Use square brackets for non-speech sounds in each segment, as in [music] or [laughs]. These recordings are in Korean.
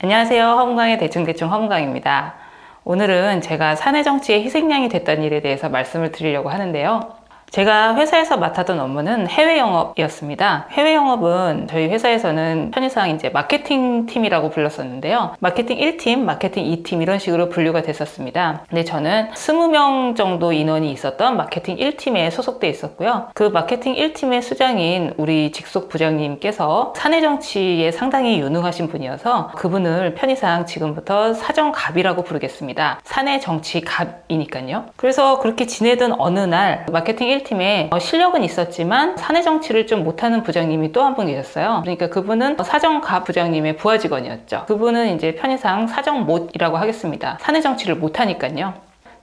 안녕하세요. 허문강의 대충대충 허문강입니다. 오늘은 제가 사내 정치의 희생양이 됐다는 일에 대해서 말씀을 드리려고 하는데요. 제가 회사에서 맡았던 업무는 해외 영업이었습니다. 해외 영업은 저희 회사에서는 편의상 이제 마케팅 팀이라고 불렀었는데요. 마케팅 1팀, 마케팅 2팀 이런 식으로 분류가 됐었습니다. 근데 저는 20명 정도 인원이 있었던 마케팅 1팀에 소속돼 있었고요. 그 마케팅 1팀의 수장인 우리 직속 부장님께서 사내 정치에 상당히 유능하신 분이어서 그분을 편의상 지금부터 사정갑이라고 부르겠습니다. 사내 정치 갑이니까요. 그래서 그렇게 지내던 어느 날 마케팅 1 팀에 어, 실력은 있었지만 사내 정치를 좀 못하는 부장님이 또 한 분 계셨어요. 그러니까 그분은 사정갑 부장님의 부하 직원이었죠. 그분은 이제 편의상 사정 못이라고 하겠습니다. 사내 정치를 못하니까요.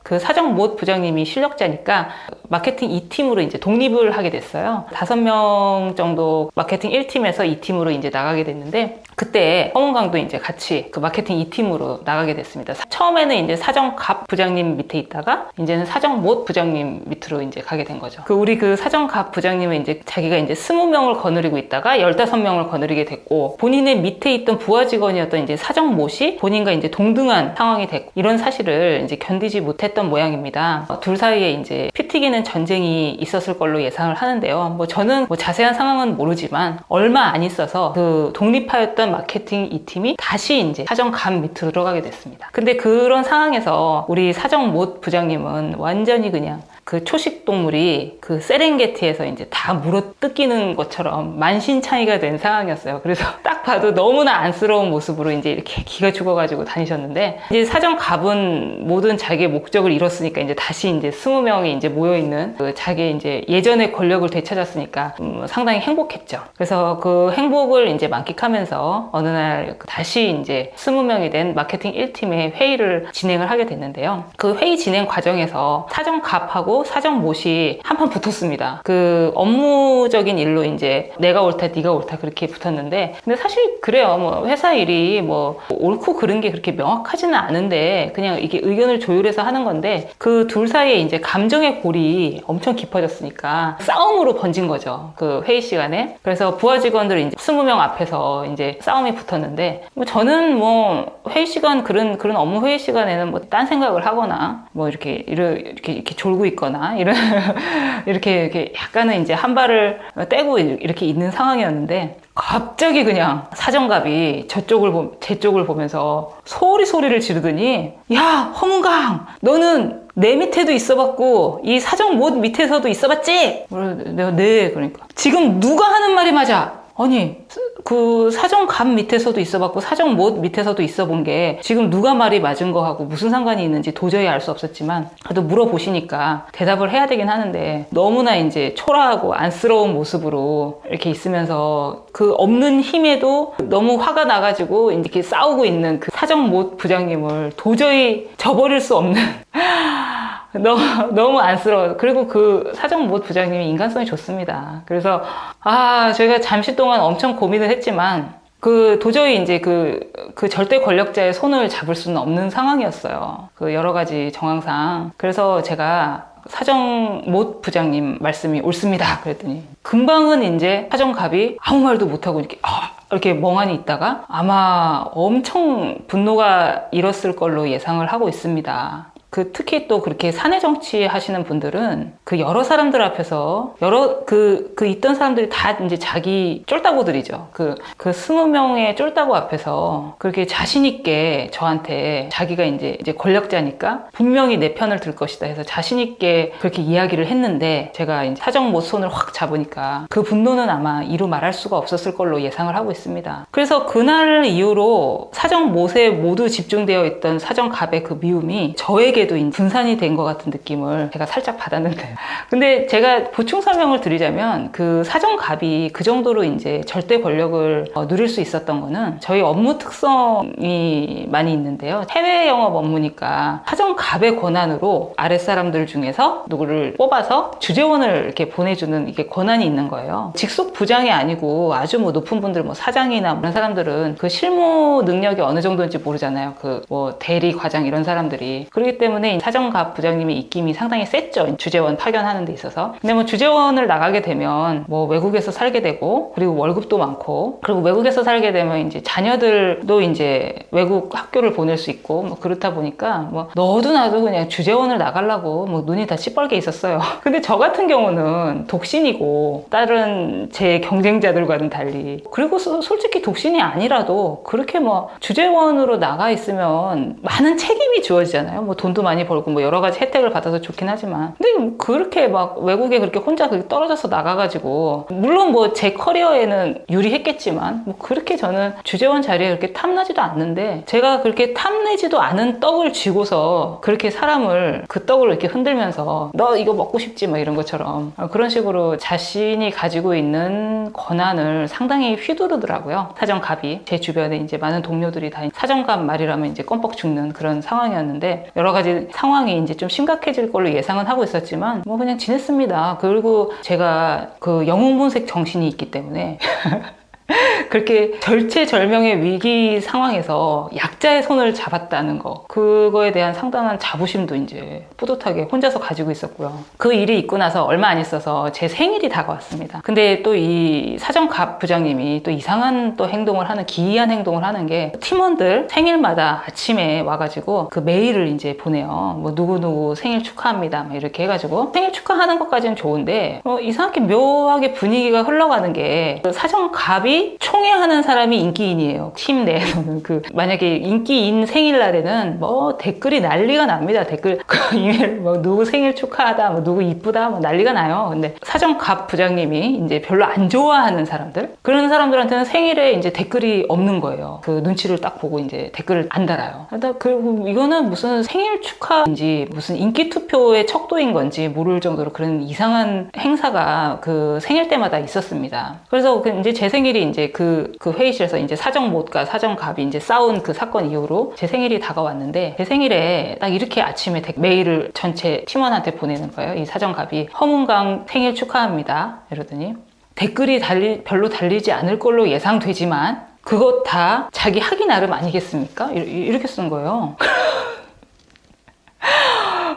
그 사정 못 부장님이 실력자니까 마케팅 2팀으로 이제 독립을 하게 됐어요. 다섯 명 정도 마케팅 1팀에서 2팀으로 이제 나가게 됐는데 그때 허문강도 이제 같이 그 마케팅 2팀으로 나가게 됐습니다. 사- 처음에는 이제 사정갑 부장님 밑에 있다가 이제는 사정못 부장님 밑으로 이제 가게 된 거죠. 그 우리 그 사정갑 부장님은 이제 자기가 이제 20명을 거느리고 있다가 15명을 거느리게 됐고 본인의 밑에 있던 부하 직원이었던 이제 사정못이 본인과 이제 동등한 상황이 됐고 이런 사실을 이제 견디지 못했던 모양입니다. 어, 둘 사이에 이제 피 튀기는 전쟁이 있었을 걸로 예상을 하는데요. 뭐 저는 뭐 자세한 상황은 모르지만 얼마 안 있어서 그 독립하였던 마케팅 이 팀이 다시 이제 사정 감 밑으로 들어가게 됐습니다. 근데 그런 상황에서 우리 사정 못 부장님은 완전히 그냥 그 초식 동물이 그 세렝게티에서 이제 다 물어 뜯기는 것처럼 만신창이가 된 상황이었어요. 그래서 [laughs] 딱 봐도 너무나 안쓰러운 모습으로 이제 이렇게 기가 죽어가지고 다니셨는데 이제 사정 갑은 모든 자기의 목적을 이뤘으니까 이제 다시 이제 스무 명이 이제 모여 있는 그 자기 이제 예전의 권력을 되찾았으니까 음, 상당히 행복했죠. 그래서 그 행복을 이제 만끽하면서 어느 날 다시 이제 스무 명이 된 마케팅 1팀의 회의를 진행을 하게 됐는데요. 그 회의 진행 과정에서 사정 갑하고 사정 못이 한판 붙었습니다. 그 업무적인 일로 이제 내가 옳다, 네가 옳다 그렇게 붙었는데 근데 사실 그래요. 뭐 회사 일이 뭐 옳고 그른 게 그렇게 명확하지는 않은데 그냥 이게 의견을 조율해서 하는 건데 그 둘 사이에 이제 감정의 골이 엄청 깊어졌으니까 싸움으로 번진 거죠. 그 회의 시간에. 그래서 부하 직원들 이제 20명 앞에서 이제 싸움이 붙었는데 뭐 저는 뭐 회의 시간 그런 그런 업무 회의 시간에는 뭐 딴 생각을 하거나 뭐 이렇게 이렇게 이렇게, 졸고 있거나 이런 [laughs] 이렇게 이렇게 약간은 이제 한 발을 떼고 이렇게 있는 상황이었는데 갑자기 그냥 사정갑이 저쪽을 보, 제 쪽을 보면서 소리 소리를 지르더니 야 허문강 너는 내 밑에도 있어봤고 이 사정 못 밑에서도 있어봤지? 내가 네 그러니까 지금 누가 하는 말이 맞아? 아니 그 사정갑 밑에서도 있어봤고 사정 못 밑에서도 있어본 게 지금 누가 말이 맞은 거하고 무슨 상관이 있는지 도저히 알 수 없었지만 그래도 물어보시니까 대답을 해야 되긴 하는데 너무나 이제 초라하고 안쓰러운 모습으로 이렇게 있으면서 그 없는 힘에도 너무 화가 나가지고 이렇게 싸우고 있는 그 사정 못 부장님을 도저히 저버릴 수 없는 [laughs] [laughs] 너무, 너무 안쓰러워요. 그리고 그 사정못 부장님이 인간성이 좋습니다. 그래서, 아, 저희가 잠시 동안 엄청 고민을 했지만, 그 도저히 이제 그, 그 절대 권력자의 손을 잡을 수는 없는 상황이었어요. 그 여러 가지 정황상. 그래서 제가 사정못 부장님 말씀이 옳습니다. 그랬더니, 금방은 이제 사정갑이 아무 말도 못하고 이렇게, 아, 이렇게 멍하니 있다가 아마 엄청 분노가 일었을 걸로 예상을 하고 있습니다. 그 특히 또 그렇게 사내 정치 하시는 분들은 그 여러 사람들 앞에서 여러 그, 그 있던 사람들이 다 이제 자기 쫄따구들이죠. 그, 그 스무 명의 쫄따구 앞에서 그렇게 자신있게 저한테 자기가 이제, 이제 권력자니까 분명히 내 편을 들 것이다 해서 자신있게 그렇게 이야기를 했는데 제가 이제 사정 못 손을 확 잡으니까 그 분노는 아마 이루 말할 수가 없었을 걸로 예상을 하고 있습니다. 그래서 그날 이후로 사정 못에 모두 집중되어 있던 사정 갑의 그 미움이 저에게 도 이제 분산이 된 것 같은 느낌을 제가 살짝 받았는데. [laughs] 근데 제가 보충 설명을 드리자면 그 사정 갑이 그 정도로 이제 절대 권력을 어, 누릴 수 있었던 거는 저희 업무 특성이 많이 있는데요. 해외 영업 업무니까 사정 갑의 권한으로 아랫사람들 중에서 누구를 뽑아서 주재원을 이렇게 보내주는 이게 권한이 있는 거예요. 직속 부장이 아니고 아주 뭐 높은 분들 뭐 사장이나 이런 사람들은 그 실무 능력이 어느 정도인지 모르잖아요. 그 뭐 대리 과장 이런 사람들이 그렇기 때문에 때문에 사정갑 부장님의 입김이 상당히 셌죠. 주재원 파견하는 데 있어서. 근데 뭐 주재원을 나가게 되면 뭐 외국에서 살게 되고 그리고 월급도 많고 그리고 외국에서 살게 되면 이제 자녀들도 이제 외국 학교를 보낼 수 있고 뭐 그렇다 보니까 뭐 너도 나도 그냥 주재원을 나가려고 뭐 눈이 다 시뻘게 있었어요. [laughs] 근데 저 같은 경우는 독신이고 다른 제 경쟁자들과는 달리 그리고 소- 솔직히 독신이 아니라도 그렇게 뭐 주재원으로 나가 있으면 많은 책임이 주어지잖아요. 뭐 돈도 많이 벌고 뭐 여러 가지 혜택을 받아서 좋긴 하지만. 근데 뭐 그렇게 막 외국에 그렇게 혼자 그렇게 떨어져서 나가가지고 물론 뭐 제 커리어에는 유리했겠지만 뭐 그렇게 저는 주재원 자리에 그렇게 탐나지도 않는데 제가 그렇게 탐내지도 않은 떡을 쥐고서 그렇게 사람을 그 떡을 이렇게 흔들면서 너 이거 먹고 싶지? 뭐 이런 것처럼 어, 그런 식으로 자신이 가지고 있는 권한을 상당히 휘두르더라고요. 사정갑이. 제 주변에 이제 많은 동료들이 다 사정갑 말이라면 이제 껌뻑 죽는 그런 상황이었는데 여러 가지 상황이 이제 좀 심각해질 걸로 예상은 하고 있었지만 뭐 그냥 지냈습니다. 그리고 제가 그 영웅본색 정신이 있기 때문에 [laughs] 그렇게 절체절명의 위기 상황에서 약자의 손을 잡았다는 거 그거에 대한 상당한 자부심도 이제 뿌듯하게 혼자서 가지고 있었고요. 그 일이 있고 나서 얼마 안 있어서 제 생일이 다가왔습니다. 근데 또 이 사정갑 부장님이 또 이상한 또 행동을 하는 기이한 행동을 하는 게 팀원들 생일마다 아침에 와가지고 그 메일을 이제 보내요. 뭐 누구누구 생일 축하합니다. 막 이렇게 해가지고 생일 축하하는 것까지는 좋은데 어, 이상하게 묘하게 분위기가 흘러가는 게그 사정갑이 총 애하는 사람이 인기인이에요. 팀 내에서는 그 만약에 인기인 생일날에는 뭐 댓글이 난리가 납니다. 댓글 [laughs] 그 이메일 뭐 누구 생일 축하하다, 뭐 누구 이쁘다, 뭐 난리가 나요. 근데 사정갑 부장님이 이제 별로 안 좋아하는 사람들 그런 사람들한테는 생일에 이제 댓글이 없는 거예요. 그 눈치를 딱 보고 이제 댓글을 안 달아요. 그러다 그 이거는 무슨 생일 축하인지 무슨 인기 투표의 척도인 건지 모를 정도로 그런 이상한 행사가 그 생일 때마다 있었습니다. 그래서 그 이제 제 생일이 이제 그, 그 회의실에서 이제 사정못과 사정갑이 이제 싸운 그 사건 이후로 제 생일이 다가왔는데 제 생일에 딱 이렇게 아침에 데- 메일을 전체 팀원한테 보내는 거예요. 이 사정갑이 허문강 생일 축하합니다. 이러더니 댓글이 달리, 별로 달리지 않을 걸로 예상되지만 그것 다 자기 하기 나름 아니겠습니까? 이- 이렇게 쓴 거예요. [laughs]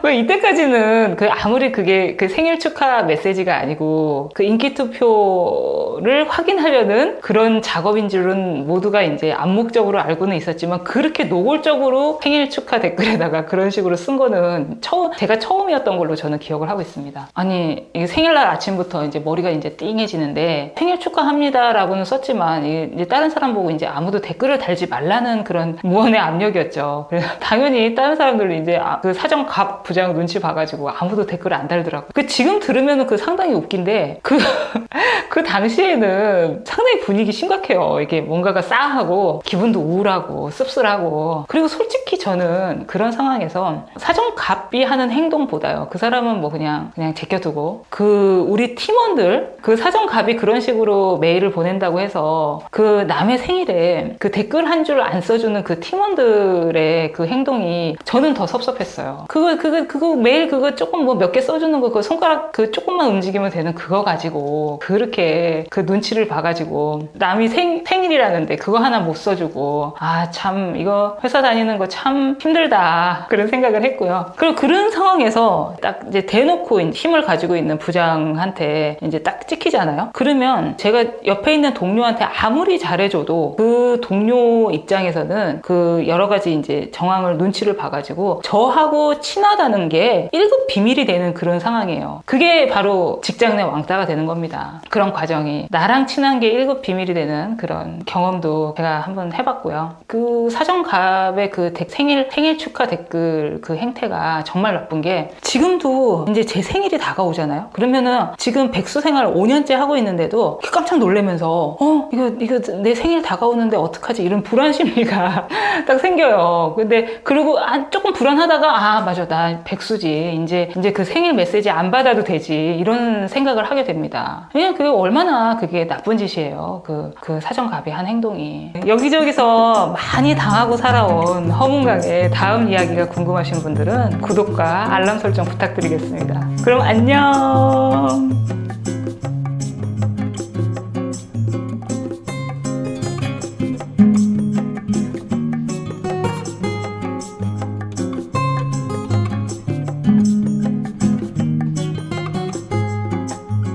왜 이때까지는 그 아무리 그게 그 생일 축하 메시지가 아니고 그 인기 투표 를 확인하려는 그런 작업인 줄은 모두가 이제 암묵적으로 알고는 있었지만 그렇게 노골적으로 생일 축하 댓글에다가 그런 식으로 쓴 거는 처음 제가 처음이었던 걸로 저는 기억을 하고 있습니다. 아니 생일날 아침부터 이제 머리가 이제 띵해지는데 생일 축하합니다라고는 썼지만 이제 다른 사람 보고 이제 아무도 댓글을 달지 말라는 그런 무언의 압력이었죠. 그래서 [laughs] 당연히 다른 사람들도 이제 아, 그 사정갑 부장 눈치 봐가지고 아무도 댓글을 안 달더라고요. 그 지금 들으면은 그 상당히 웃긴데 그, [laughs] 그 당시 에는 상당히 분위기 심각해요. 이게 뭔가가 싸하고 기분도 우울하고 씁쓸하고 그리고 솔직히 저는 그런 상황에서 사정갑이 하는 행동보다요. 그 사람은 뭐 그냥 그냥 제껴두고 그 우리 팀원들 그 사정갑이 그런 식으로 메일을 보낸다고 해서 그 남의 생일에 그 댓글 한 줄 안 써주는 그 팀원들의 그 행동이 저는 더 섭섭했어요. 그거 그거 그거 매일 그거 조금 뭐 몇 개 써주는 거 그 손가락 그 조금만 움직이면 되는 그거 가지고 그렇게 그 눈치를 봐가지고 남이 생, 생 일이라는데 그거 하나 못 써주고 아 참 이거 회사 다니는 거 참 힘들다 그런 생각을 했고요. 그리고 그런 상황에서 딱 이제 대놓고 힘을 가지고 있는 부장한테 이제 딱 찍히잖아요. 그러면 제가 옆에 있는 동료한테 아무리 잘해줘도 그 동료 입장에서는 그 여러 가지 이제 정황을 눈치를 봐가지고 저하고 친하다는 게 1급 비밀이 되는 그런 상황이에요. 그게 바로 직장 내 왕따가 되는 겁니다. 그런 과정이 나랑 친한 게 1급 비밀이 되는 그런 경험도 제가 한번 해봤고요. 그 사정갑의 그 데- 생일 생일 축하 댓글 그 행태가 정말 나쁜 게 지금도 이제 제 생일이 다가오잖아요. 그러면은 지금 백수 생활 5년째 하고 있는데도 깜짝 놀라면서 어 이거 이거 내 생일 다가오는데 어떡하지 이런 불안 심리가 [laughs] 딱 생겨요. 근데 그리고 아, 조금 불안하다가 아 맞아 나 백수지 이제 이제 그 생일 메시지 안 받아도 되지 이런 생각을 하게 됩니다. 왜냐면 그게 얼마나 그게 나쁜 짓이에요. 그, 그 사정갑 이한 행동이 여기저기서 많이 당하고 살아온 허문강의 다음 이야기가 궁금하신 분들은 구독과 알람 설정 부탁드리겠습니다. 그럼 안녕.